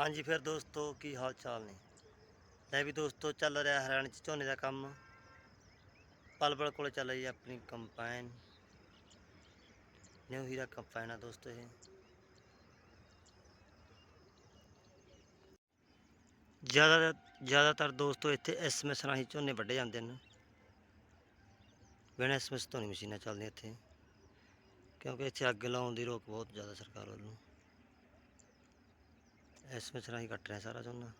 ਹਾਂਜੀ, ਫਿਰ ਦੋਸਤੋ, ਕੀ ਹਾਲ ਚਾਲ ਨੇ? ਲੈ ਵੀ ਦੋਸਤੋ, ਚੱਲ ਰਿਹਾ ਹਰਿਆਣੇ ਚ ਝੋਨੇ ਦਾ ਕੰਮ। ਪਲ ਪਲ ਕੋਲ ਚੱਲ ਰਹੀ ਹੈ ਆਪਣੀ ਕੰਪਾਈਨ। ਨਿਊ ਹੀਰਾ ਕੰਪਾਈਨ ਆ ਦੋਸਤੋ ਇਹ। ਜ਼ਿਆਦਾ ਜ਼ਿਆਦਾਤਰ ਦੋਸਤੋ, ਇੱਥੇ ਐਸਐਮਐਸ ਰਾਹੀਂ ਝੋਨੇ ਵੱਢੇ ਜਾਂਦੇ ਨੇ ਬਿਨਾਂ ਐਸਐਮਐਸ ਤੋਂ ਨਹੀਂ ਮਸ਼ੀਨਾਂ ਚੱਲਦੀਆਂ ਇੱਥੇ। ਕਿਉਂਕਿ ਇੱਥੇ ਅੱਗ ਲਾਉਣ ਦੀ ਰੋਕ ਬਹੁਤ ਜ਼ਿਆਦਾ ਸਰਕਾਰ ਵੱਲੋਂ। ਐਸਐਮਐਸ ਰਾਹੀਂ ਕੱਟ ਰਿਹਾ ਸਾਰਾ ਝੋਨਾ।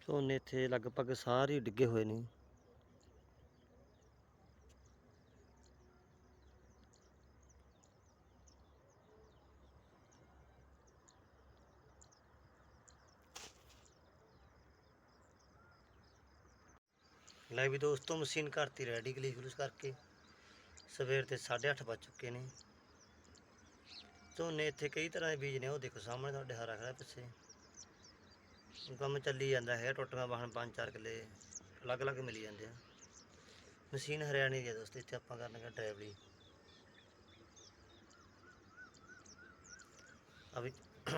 ਝੋਨੇ ਇੱਥੇ ਲਗਭਗ ਸਾਰੇ ਡਿੱਗੇ ਹੋਏ ਨੇ। ਲੈ ਵੀ ਦੋਸਤੋ, ਮਸ਼ੀਨ ਕਰਤੀ ਰੈਡੀ ਗਲੀਫਲੂਸ ਕਰਕੇ ਸਵੇਰ ਦੇ 8:30 ਵੱਜ ਚੁੱਕੇ ਨੇ। ਝੋਨੇ ਇੱਥੇ ਕਈ ਤਰ੍ਹਾਂ ਦੇ ਬੀਜ ਨੇ, ਉਹ ਦੇਖੋ ਸਾਹਮਣੇ ਤੁਹਾਡੇ ਹਰਾ ਖੜਾ ਪਿੱਛੇ। ਕੰਮ ਚੱਲੀ ਜਾਂਦਾ ਹੈ, ਟੁੱਟੀਆਂ ਵਾਹਣ ਪੰਜ ਚਾਰ ਕਿੱਲੇ ਅਲੱਗ-ਅਲੱਗ ਮਿਲੀ ਜਾਂਦੇ ਆ। ਮਸ਼ੀਨ ਹਰਿਆਣੇ ਦੀ ਹੈ ਦੋਸਤੋ, ਇੱਥੇ ਆਪਾਂ ਕਰਨਗੇ ਡਰਾਈਵਰੀ ਅਭੀ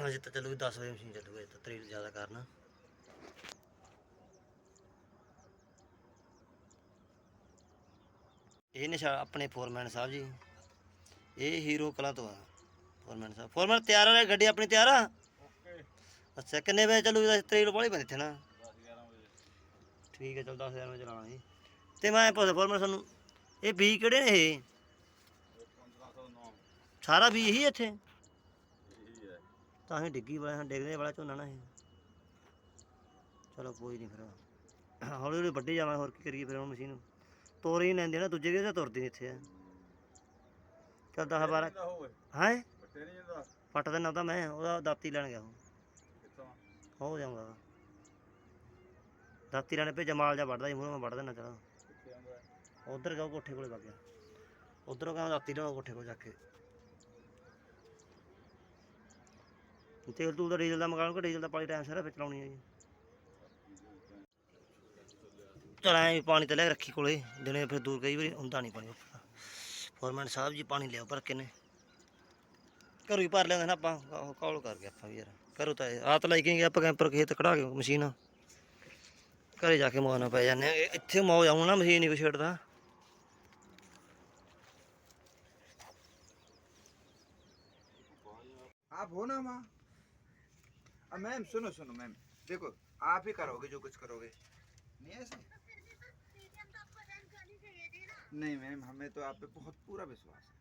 ਅਜੇ ਤਾਂ ਚੱਲੂਗੀ 10 ਵਜੇ ਮਸ਼ੀਨ ਚੱਲੂਗੀ, ਅਜੇ ਤਾਂ ਤਰੀਕ ਜ਼ਿਆਦਾ ਕਰਨਾ। ਇਹ ਨਿਸ਼ਾ ਆਪਣੇ ਫੋਰਮੈਨ ਸਾਹਿਬ ਜੀ। ਇਹ ਹੀਰੋ ਕਲਾ ਤੋਂ ਆ ਫੋਰਮੈਨ ਸਾਹਿਬ। ਫੋਰਮੈਨ ਤਿਆਰ ਆ, ਗੱਡੀ ਆਪਣੀ ਤਿਆਰ ਆ? ਅੱਛਾ, ਕਿੰਨੇ ਵਜੇ ਚੱਲੂਗੀ ਤਰੀਕ ਵਾਲੀ ਬੰਦੇ ਇੱਥੇ ਨਾ। ਠੀਕ ਹੈ ਚਲ 10000 ਵਜੇ ਚਲਾਣਾ ਜੀ ਤੇ ਮੈਂ ਪੁੱਛਦਾ ਫੋਰਮੈਨ ਸਾਨੂੰ, ਇਹ ਬੀ ਕਿਹੜੇ ਨੇ ਇਹ? ਸਾਰਾ ਬੀ ਇਹੀ ਇੱਥੇ? ਤਾਂ ਹੀ ਡਿੱਗੀ ਵਾਲਾ ਡਿੱਗਦੇ ਵਾਲਾ ਝੋਨਾ ਨਾ ਇਹ। ਚਲੋ, ਕੋਈ ਨਹੀਂ ਫਿਰ। ਹੌਲੀ ਹੌਲੀ ਵੱਡੇ ਜਾਵਾਂ ਹੋਰ ਕੀ ਕਰੀਏ ਫਿਰ ਹੁਣ ਮਸ਼ੀਨ ਤੋਰ ਹੀ ਲੈਂਦੇ ਨਾ ਦੂਜੇ ਕਿਹਦੇ ਤੁਰਦੀ ਨੀ ਇੱਥੇ ਚੱਲ 10 12 ਹੈ? ਪੱਟ ਦੇਣਾ ਤਾਂ ਮੈਂ ਉਹਦਾ ਦਾਤੀ ਲੈਣ ਗਿਆ ਉਹ। ਹੋ ਜਾਊਗਾ। ਦਾਤੀ ਲੈਣੇ ਭੇਜਾ ਮਾਲ ਜਾ ਵੱਢਦਾ ਸੀ ਮੂਹਰੋਂ ਮੈਂ ਵੱਢ ਦੇਣਾ ਚਲਾ। ਉਧਰ ਗਿਆ ਕੋਠੇ ਕੋਲੇ ਵਗ ਗਿਆ। ਉਧਰੋਂ ਕਹਿੰਦਾ ਦਾਤੀ ਲਿਆਓ ਕੋਠੇ ਕੋਲ ਜਾ ਕੇ। ਤੇਲ ਤੂਲ ਦਾ ਡੀਜ਼ਲ ਦਾ ਮਗਾਉਂ ਕਿ ਡੀਜ਼ਲ ਦਾ ਪਾਣੀ ਟਾਈਮ ਸਾਰਾ ਵਿੱਚ ਚਲਾਉਣੀ ਹੈ ਜੀ। ਚਲ ਐਂ ਵੀ ਪਾਣੀ ਤੇ ਲੈ ਕੇ ਰੱਖੀ ਕੋਲੇ ਦਿਨੇ ਫਿਰ ਦੂਰ ਕਈ ਵਾਰੀ ਹੁੰਦਾ ਨਹੀਂ ਪਾਣੀ ਫੋਰਮੈਨ ਸਾਹਿਬ ਜੀ ਪਾਣੀ ਲਿਆਓ ਭਰ ਕੇ ਨੇ ਘਰੋਂ ਹੀ ਭਰ ਲਿਆਉਂਦੇ ਨਾ ਆਪਾਂ ਆਹੋ ਕਾਲ ਕਰ ਗਏ ਆਪਾਂ ਵੀ ਯਾਰ ਘਰੋਂ ਤਾਂ ਇਹ- ਆਤ ਲਾਈ ਗਏ ਆਪਾਂ ਕੈਂਪਰ ਖੇਤ ਕਢਾ ਕੇ ਮਸ਼ੀਨ ਘਰੇ ਜਾ ਕੇ ਮੋਹਣਾ ਪੈ ਜਾਂਦੇ ਆ ਇਹ- ਇੱਥੇ ਮੌਜ ਆਉਂ ਨਾ ਮਸ਼ੀਨ ਨਹੀਂ ਕੋਈ ਛੇੜਦਾ आप हो ना माँ अब मैम सुनो सुनो मैम देखो आप ही करोगे जो कुछ करोगे नहीं ऐसे नहीं मैम हमें तो आप पे बहुत पूरा विश्वास है